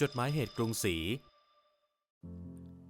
จดหมายเหตุกรุงศรี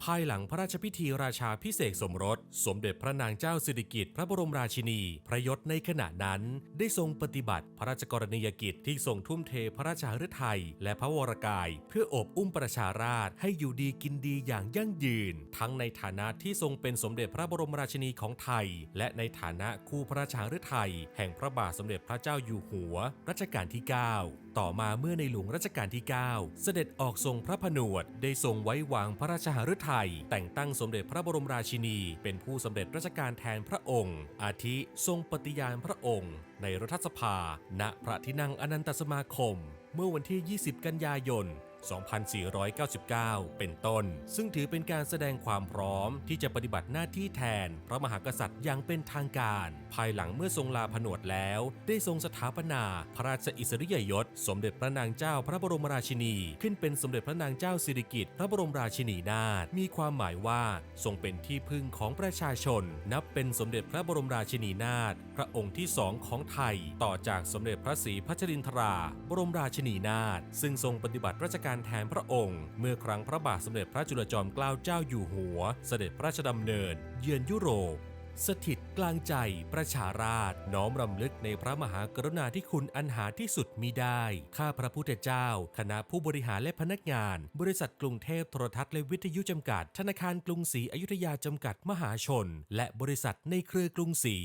ภายหลังพระราชพิธีราชาพิเศษสมรส สมเด็จพระนางเจ้าสิริกิติ์พระบรมราชินี พระยศในขณะนั้น ได้ทรงปฏิบัติพระราชกรณียกิจที่ทรงทุ่มเทพระราชาฤทัยและพระวรกาย เพื่ออบอุ้มประชาราษฎรให้อยู่ดีกินดีอย่างยั่งยืน ทั้งในฐานะที่ทรงเป็นสมเด็จพระบรมราชินีของไทย และในฐานะคู่พระราชาฤทัยแห่งพระบาทสมเด็จพระเจ้าอยู่หัวรัชกาลที่ 9 ต่อมาเมื่อในหลวงรัชกาลที่ 9 เสด็จออกทรงพระผนวด ได้ทรงไว้วางพระราชหฤทัยแต่งตั้งสมเด็จพระบรมราชินี เป็นผู้สำเร็จราชการแทนพระองค์ อาทิทรงปฏิญาณพระองค์ ในรัฐสภา ณพระที่นั่งอนันตสมาคม เมื่อวันที่ 20 กันยายน 2499 เป็นต้น ซึ่งถือเป็นการแสดงความพร้อมที่จะปฏิบัติหน้าที่แทน พระมหากษัตริย์อย่างเป็นทางการ ภายหลังเมื่อทรงลาผนวดแล้ว ได้ทรงสถาปนาพระราชอิสริยยศ สมเด็จพระนางเจ้าพระบรมราชินี ขึ้นเป็นสมเด็จพระนางเจ้าสิริกิติ์พระบรมราชินีนาถมีความหมายว่าทรงเป็นที่พึ่งของประชาชน นับเป็นสมเด็จพระบรมราชินีนาถพระองค์ที่สองของไทย ต่อจากสมเด็จพระศรีพัชรินทรา บรมราชินีนาถซึ่งทรงปฏิบัติราชการแทนพระองค์ เมื่อครั้งพระบาทสมเด็จพระจุลจอมเกล้าเจ้าอยู่หัว เสด็จพระราชดำเนิน เยือนยุโรป สถิตกลางใจประชาราษฎร์น้อมรำลึกในพระมหากรุณาธิคุณอันหาที่สุดมิได้ ข้าพระพุทธเจ้า คณะผู้บริหารและพนักงาน บริษัทกรุงเทพโทรทัศน์และวิทยุจำกัด ธนาคารกรุงศรีอยุธยาจำกัดมหาชน และบริษัทในเครือกรุงศรี